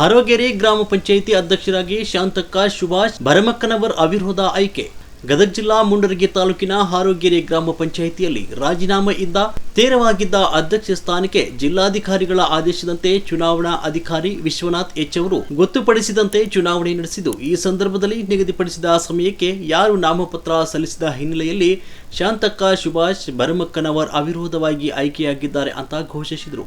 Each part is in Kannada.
ಹಾರೋಗೆರೆ ಗ್ರಾಮ ಪಂಚಾಯಿತಿ ಅಧ್ಯಕ್ಷರಾಗಿ ಶಾಂತಕ್ಕ ಸುಭಾಷ್ ಭರಮಕ್ಕನವರ್ ಅವಿರೋಧ ಆಯ್ಕೆ. ಗದಗ ಜಿಲ್ಲಾ ಮುಂಡರಗಿ ತಾಲೂಕಿನ ಹಾರೋಗೆರೆ ಗ್ರಾಮ ಪಂಚಾಯಿತಿಯಲ್ಲಿ ರಾಜೀನಾಮೆ ಇದ್ದ ತೇರವಾಗಿದ್ದ ಅಧ್ಯಕ್ಷ ಸ್ಥಾನಕ್ಕೆ ಜಿಲ್ಲಾಧಿಕಾರಿಗಳ ಆದೇಶದಂತೆ ಚುನಾವಣಾ ಅಧಿಕಾರಿ ವಿಶ್ವನಾಥ್ ಎಚ್ ಅವರು ಗೊತ್ತುಪಡಿಸಿದಂತೆ ಚುನಾವಣೆ ನಡೆಸಿದ್ದು, ಈ ಸಂದರ್ಭದಲ್ಲಿ ನಿಗದಿಪಡಿಸಿದ ಸಮಯಕ್ಕೆ ಯಾರು ನಾಮಪತ್ರ ಸಲ್ಲಿಸಿದ ಹಿನ್ನೆಲೆಯಲ್ಲಿ ಶಾಂತಕ್ಕ ಸುಭಾಷ್ ಭರಮಕ್ಕನವರ್ ಅವಿರೋಧವಾಗಿ ಆಯ್ಕೆಯಾಗಿದ್ದಾರೆ ಅಂತ ಘೋಷಿಸಿದರು.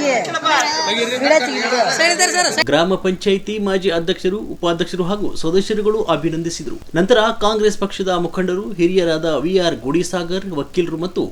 ಗ್ರಾಮ ಪಂಚಾಯಿತಿ ಮಾಜಿ ಅಧ್ಯಕ್ಷರು, ಉಪಾಧ್ಯಕ್ಷರು ಹಾಗೂ ಸದಸ್ಯರುಗಳು ಅಭಿನಂದಿಸಿದರು. ನಂತರ ಕಾಂಗ್ರೆಸ್ ಪಕ್ಷದ ಮುಖಂಡರು, ಹಿರಿಯರಾದ ವಿಆರ್ ಗುಡಿಸಾಗರ್, ವಕೀಲರು ಮತ್ತು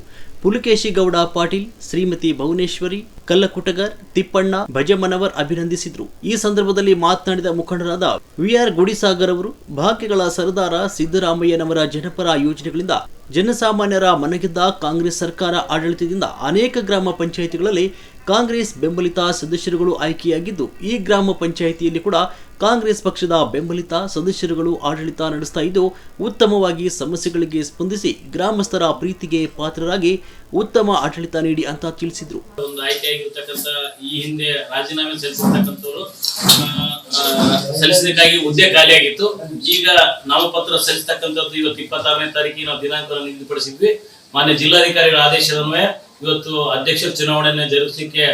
ಪುಲಕೇಶಿ ಗೌಡ ಪಾಟೀಲ್, ಶ್ರೀಮತಿ ಭುವನೇಶ್ವರಿ, ಕಲ್ಲಕುಟಗರ್, ತಿಪ್ಪಣ್ಣ ಭಜಮನವರ್ ಅಭಿನಂದಿಸಿದರು. ಈ ಸಂದರ್ಭದಲ್ಲಿ ಮಾತನಾಡಿದ ಮುಖಂಡರಾದ ವಿಆರ್ ಗುಡಿಸಾಗರ್ ಅವರು, ಭಾಗ್ಯಗಳ ಸರದಾರ ಸಿದ್ದರಾಮಯ್ಯನವರ ಜನಪರ ಯೋಜನೆಗಳಿಂದ ಜನಸಾಮಾನ್ಯರ ಮನಗೆದ್ದ ಕಾಂಗ್ರೆಸ್ ಸರ್ಕಾರ ಆಡಳಿತದಿಂದ ಅನೇಕ ಗ್ರಾಮ ಪಂಚಾಯಿತಿಗಳಲ್ಲಿ ಕಾಂಗ್ರೆಸ್ ಬೆಂಬಲಿತ ಸದಸ್ಯರುಗಳು ಆಯ್ಕೆಯಾಗಿದ್ದು, ಈ ಗ್ರಾಮ ಪಂಚಾಯಿತಿಯಲ್ಲಿ ಕೂಡ ಕಾಂಗ್ರೆಸ್ ಪಕ್ಷದ ಬೆಂಬಲಿತ ಸದಸ್ಯರುಗಳು ಆಡಳಿತ ನಡೆಸ್ತಾ ಇದ್ದು, ಉತ್ತಮವಾಗಿ ಸಮಸ್ಯೆಗಳಿಗೆ ಸ್ಪಂದಿಸಿ ಗ್ರಾಮಸ್ಥರ ಪ್ರೀತಿಗೆ ಪಾತ್ರರಾಗಿ ಉತ್ತಮ ಆಡಳಿತ ನೀಡಿ ಅಂತ ತಿಳಿಸಿದರು. ಒಂದು ಸಲ್ಲಿಸಲಿಕ್ಕಾಗಿ ಹುದ್ದೆ ಖಾಲಿಯಾಗಿತ್ತು. ಈಗ ನಾಮಪತ್ರ ಸಲ್ಲಿಸತಕ್ಕಂಥದ್ದು ಇವತ್ತು ಇಪ್ಪತ್ತಾರನೇ ತಾರೀಕಿನ ನಾವು ದಿನಾಂಕವನ್ನು ನಿಗದಿಪಡಿಸಿದ್ವಿ. ಮಾನ್ಯ ಜಿಲ್ಲಾಧಿಕಾರಿಗಳ ಆದೇಶದನ್ವಯ ಇವತ್ತು ಅಧ್ಯಕ್ಷರ ಚುನಾವಣೆಯನ್ನು ಜರುಗಿಸಲಿಕ್ಕೆ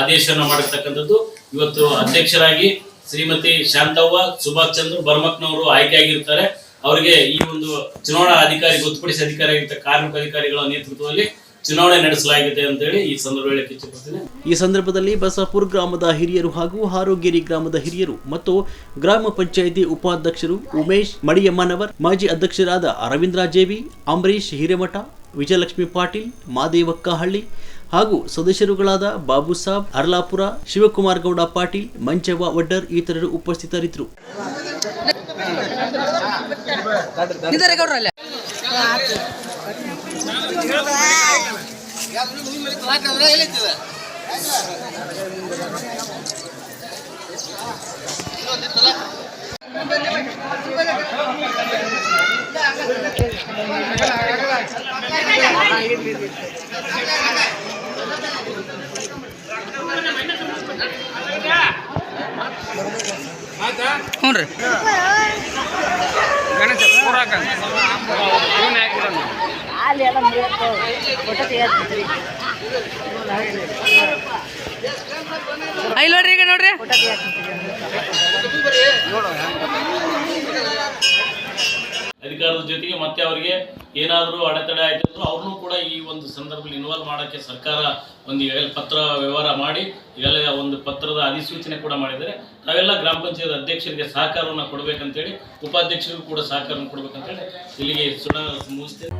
ಆದೇಶವನ್ನು ಮಾಡಿರ್ತಕ್ಕಂಥದ್ದು. ಇವತ್ತು ಅಧ್ಯಕ್ಷರಾಗಿ ಶ್ರೀಮತಿ ಶಾಂತವ್ವ, ಸುಭಾಷ್ ಚಂದ್ರ ಬರ್ಮಕ್ನವರು ಆಯ್ಕೆಯಾಗಿರ್ತಾರೆ ಅವರಿಗೆ ಈ ಒಂದು ಚುನಾವಣಾ ಅಧಿಕಾರಿ, ಗೊತ್ತುಪಡಿಸಿ ಅಧಿಕಾರಿ ಕಾರ್ಮಿಕ ಅಧಿಕಾರಿಗಳ ನೇತೃತ್ವದಲ್ಲಿ ಚುನಾವಣೆ ನಡೆಸಲಾಗಿದೆ ಅಂತ ಹೇಳಿ ಈ ಸಂದರ್ಭದಲ್ಲಿ ಇಚ್ಛಿಸುತ್ತೇನೆ. ಈ ಸಂದರ್ಭದಲ್ಲಿ ಬಸಾಪುರ್ ಗ್ರಾಮದ ಹಿರಿಯರು ಹಾಗೂ ಹಾರೋಗೇರಿ ಗ್ರಾಮದ ಹಿರಿಯರು ಮತ್ತು ಗ್ರಾಮ ಪಂಚಾಯಿತಿ ಉಪಾಧ್ಯಕ್ಷರು ಉಮೇಶ್ ಮಡಿಯಮ್ಮನವರ್, ಮಾಜಿ ಅಧ್ಯಕ್ಷರಾದ ಅರವಿಂದ್ರ ಜೇವಿ ಅಂಬರೀಶ್ ಹಿರೇಮಠ ವಿಜಯಲಕ್ಷ್ಮಿ ಪಾಟೀಲ್, ಮಾದೇವಕ್ಕಹಳ್ಳಿ ಹಾಗೂ ಸದಸ್ಯರುಗಳಾದ ಬಾಬು ಸಾಬ್ ಅರ್ಲಾಪುರ ಶಿವಕುಮಾರ್ ಗೌಡ ಪಾಟೀಲ್, ಮಂಚವ್ವ ವಡ್ಡರ್ ಇತರರು ಉಪಸ್ಥಿತರಿದ್ದರು. ಹ್ಞೂ ರೀ ಗಣೇಶ ಪೂರಾಕ ಐ ನೋಡ್ರಿ ಈಗ ನೋಡ್ರಿ. ಅಧಿಕಾರದ ಜೊತೆಗೆ ಮತ್ತೆ ಅವರಿಗೆ ಏನಾದರೂ ಅಡೆತಡೆ ಆಯ್ತಿದ್ರು ಅವ್ರನ್ನೂ ಕೂಡ ಈ ಒಂದು ಸಂದರ್ಭದಲ್ಲಿ ಇನ್ವಾಲ್ವ್ ಮಾಡೋಕ್ಕೆ ಸರ್ಕಾರ ಒಂದು ಈಗಾಗಲೇ ಪತ್ರ ವ್ಯವಹಾರ ಮಾಡಿ, ಈಗಾಗಲೇ ಒಂದು ಪತ್ರದ ಅಧಿಸೂಚನೆ ಕೂಡ ಮಾಡಿದ್ದಾರೆ. ತಾವೆಲ್ಲ ಗ್ರಾಮ ಪಂಚಾಯತ್ ಅಧ್ಯಕ್ಷರಿಗೆ ಸಹಕಾರವನ್ನು ಕೊಡಬೇಕಂತೇಳಿ, ಉಪಾಧ್ಯಕ್ಷರಿಗೂ ಕೂಡ ಸಹಕಾರವನ್ನು ಕೊಡಬೇಕಂತೇಳಿ ಇಲ್ಲಿಗೆ ಸುಣ ಮುಗಿಸ್ತೇನೆ